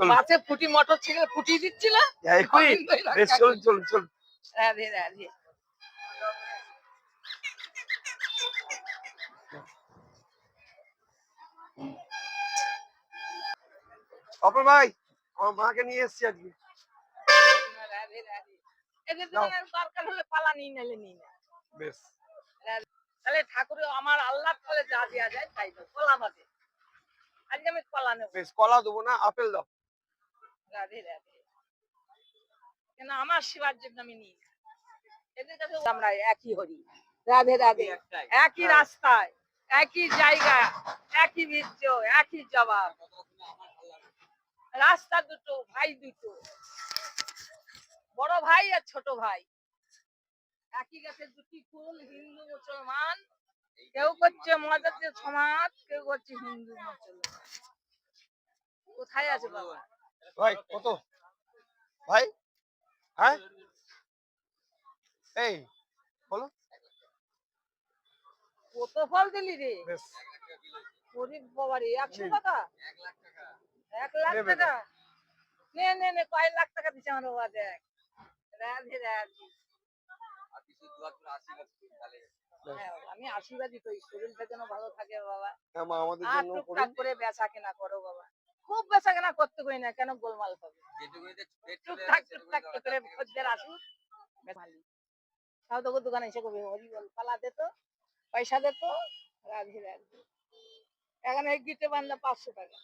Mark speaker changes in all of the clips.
Speaker 1: পাশে ফুটি মোটর ছিল ফুটিয়ে দিচ্ছি না
Speaker 2: বেশ চলুন চলুন চলুন
Speaker 1: রাধে রাধে।
Speaker 2: অপর ভাই আমার মাকে নিয়ে এসেছি আজকে।
Speaker 1: দরকার হলে পালা নিয়ে নিলে নিয়ে না
Speaker 2: বেশ।
Speaker 1: তাহলে ঠাকুর আমার আল্লাহ তাহলে যা দেওয়া যায় তাই তো কলা বাদে আজকে আমি কলা নেব।
Speaker 2: বেশ কলা দেবো না আপেল দাও।
Speaker 1: রাধে রাধে। কেন আমার সেবার জন্য আমি নিই এদের কাছে আমরা একই হরি। রাধে রাধে। একই
Speaker 2: হ্যাঁ।
Speaker 1: রাস্তায় একই জায়গা একই বীর্য একই জবাব। রাস্তা দুটো ভাই দুটো। বড় ভাই আর ছোট ভাই। একই গাছের দুটি ফুল হিন্দু মুসলমান। কেউ করছে মজাদের সমাজ কেউ করছে হিন্দু মুসলমান। কোথায় আছে বাবা?
Speaker 2: ভাই কত? ভাই হ্যাঁ? এই বলো।
Speaker 1: কত ফল দিলি রে? গরিব একশো টাকা? এক লাখ টাকা? নে নে নে কয় লাখ টাকা দিচ্ছে আমার বাবা দেখ। রাধে রাধে। হ্যাঁ, আমি আশীর্বাদই করি শরীরটা যেন ভালো থাকে বাবা।
Speaker 2: হ্যাঁ আমাদের জন্য
Speaker 1: করে বেচা কেনা করো বাবা। খুব বেচা কেনা করতে করি না কেন গোলমাল পাবে টুকটাক টুকটাক করে খদ্দের আসুক ভালো। তাও তোকে দোকানে এসে কবি হরি বল পালা দে তো পয়সা দে তো রাধে এখানে এক গিটে বান্ধা পাঁচশো টাকা।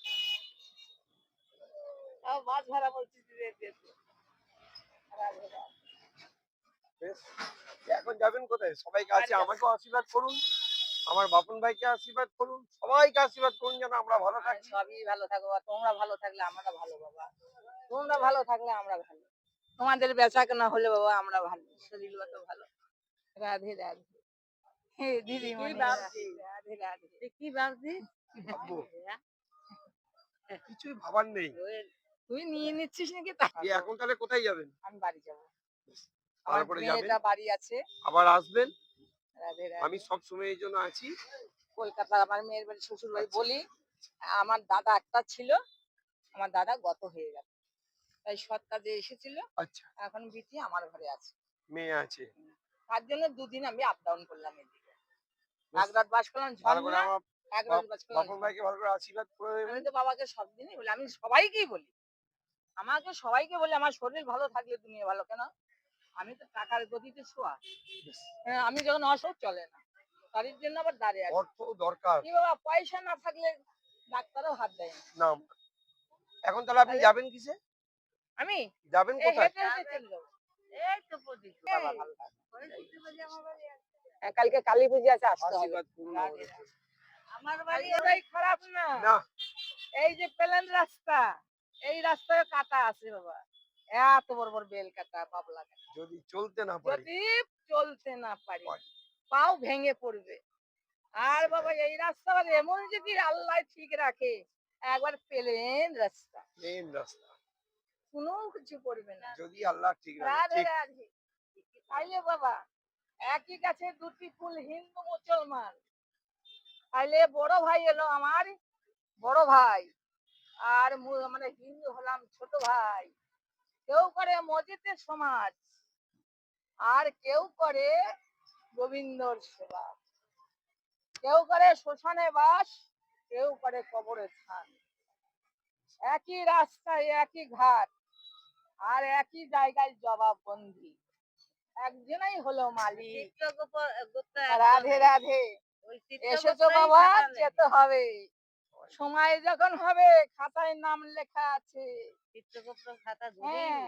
Speaker 1: তাও মাছ ভাড়া বলছি দিয়ে
Speaker 2: বেশ। এখন যাবেন কোথায়? সবাইকে আছে। আমাকেও আশীর্বাদ করুন। আমার বাপন ভাইকে আশীর্বাদ করুন সবাইকে আশীর্বাদ করুন যেন আমরা ভালো থাকি।
Speaker 1: সবই ভালো থাকো আর তোমরা ভালো থাকলে আমরা ভালো বাবা। তোমরা ভালো থাকলে আমরা ভালো। তোমাদের বেচা কেনা হলে বাবা আমরা ভালো। শরীর তো ভালো। রাধে রাধে। হে দিদি? রাধে রাধে।
Speaker 3: কি ভাবছি
Speaker 2: কিছুই ভাবার নেই।
Speaker 1: তুই নিয়ে নিচ্ছিস নাকি তা
Speaker 2: দিয়ে এখন তাহলে কোথায় যাবেন?
Speaker 1: আমি বাড়ি যাব। আমার
Speaker 2: তারপরে যাবেন
Speaker 1: বাড়ি আছে।
Speaker 2: আবার আসবেন? আমি সব সময় এই জন্য আছি।
Speaker 1: কলকাতা আমার মেয়ের বাড়ি শ্বশুর বাড়ি বলি আমার দাদা একটা ছিল আমার দাদা গত হয়ে গেল। তাই সৎ কাজে এসেছিল।
Speaker 2: আচ্ছা।
Speaker 1: এখন বিটি আমার ঘরে আছে।
Speaker 2: মেয়ে আছে।
Speaker 1: তার জন্য দুদিন আমি আপ ডাউন করলাম এদিকে। এক রাত বাস করলাম ঝর্ণা। এক রাত বাস করলাম
Speaker 2: বাপন ভাইকে ভালো করে আশীর্বাদ করে
Speaker 1: আমি তো বাবাকে সব দিনই বলি আমি সবাইকেই বলি। আমাকে সবাইকে বলি আমার শরীর ভালো থাকলে দুনিয়া ভালো কেন? আমি তো টাকার গতিতে শোয়া। হ্যাঁ, আমি যখন চলে না। তার জন্য আবার দাঁড়িয়ে আছি।
Speaker 2: অর্থ দরকার।
Speaker 1: কি বাবা পয়সা না থাকলে ডাক্তারও হাত দেয় না।
Speaker 2: না এখন তাহলে আপনি যাবেন কিসে?
Speaker 1: আমি?
Speaker 2: যাবেন কোথায়?
Speaker 3: এই তো প্রদীপ।
Speaker 1: বাবা ভালো থাকবে। হ্যাঁ, কালকে কালী পুজো আছে আসতে হবে।
Speaker 3: আমার বাড়ি
Speaker 1: বাড়ি খারাপ না।
Speaker 2: না।
Speaker 1: এই যে প্লেন রাস্তা এই রাস্তায় কাটা আছে বাবা। এত বড় বড় বেল কাটা বাবলা কাটা।
Speaker 2: যদি চলতে না পারি।
Speaker 1: যদি চলতে না পারি। পাও ভেঙে পড়বে। আর বাবা এই রাস্তা এমন যদি আল্লাহ ঠিক রাখে। একবার প্লেন রাস্তা।
Speaker 2: মেন রাস্তা।
Speaker 1: কোনো কিছু করবে না।
Speaker 2: যদি আল্লাহ ঠিক রাখে
Speaker 1: তাইলে বাবা একই গাছে দুটি ফুল হিন্দু মুসলমান। তাইলে বড় ভাই এলো আমার বড় ভাই। আর মানে হিন্দু হলাম ছোট ভাই। কেউ করে মসজিদের সমাজ আর কেউ করে গোবিন্দর সেবা। কেউ করে শ্মশানে বাস কেউ করে কবরের স্থান। একই রাস্তায় একই ঘাট আর একই জায়গায় জবাববন্দি। একজনই হলো মালিক। রাধে রাধে। এসেছ বাবা যেতে হবে। সময় যখন হবে খাতায় নাম লেখা আছে।
Speaker 3: চিত্রগুপ্ত খাতা
Speaker 1: হ্যাঁ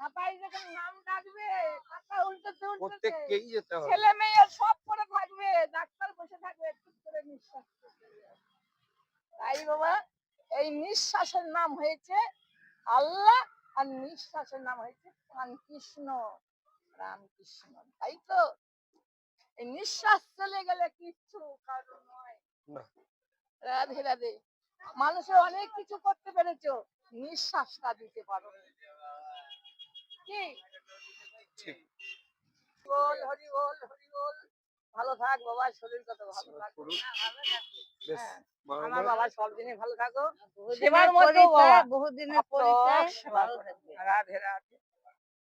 Speaker 1: খাতায় যখন নাম ডাকবে খাতা উল্টোতে উল্টোতে
Speaker 2: যেতে হবে।
Speaker 1: ছেলে মেয়ে সব পড়ে থাকবে ডাক্তার বসে থাকবে করে নিঃশ্বাস তাই বাবা এই নিঃশ্বাসের নাম হয়েছে আল্লাহ আর নিঃশ্বাসের নাম হয়েছে কৃষ্ণ রামকৃষ্ণ তাই তো? এই নিঃশ্বাস চলে গেলে কিচ্ছু কারণ নয়। রাধে রাধে। মানুষের অনেক কিছু করতে পেরেছ নিঃশ্বাসটা দিতে পারো কি? বল হরি বল হরি বল। ভালো থাক বাবা শরীর কত ভালো থাক। হ্যাঁ,
Speaker 2: মা-
Speaker 1: আমার বাবা সব দিনে ভালো থাকো।
Speaker 3: বহুদিনের
Speaker 1: সেবার মতো
Speaker 3: পরিচয়
Speaker 1: রাধে রাধে।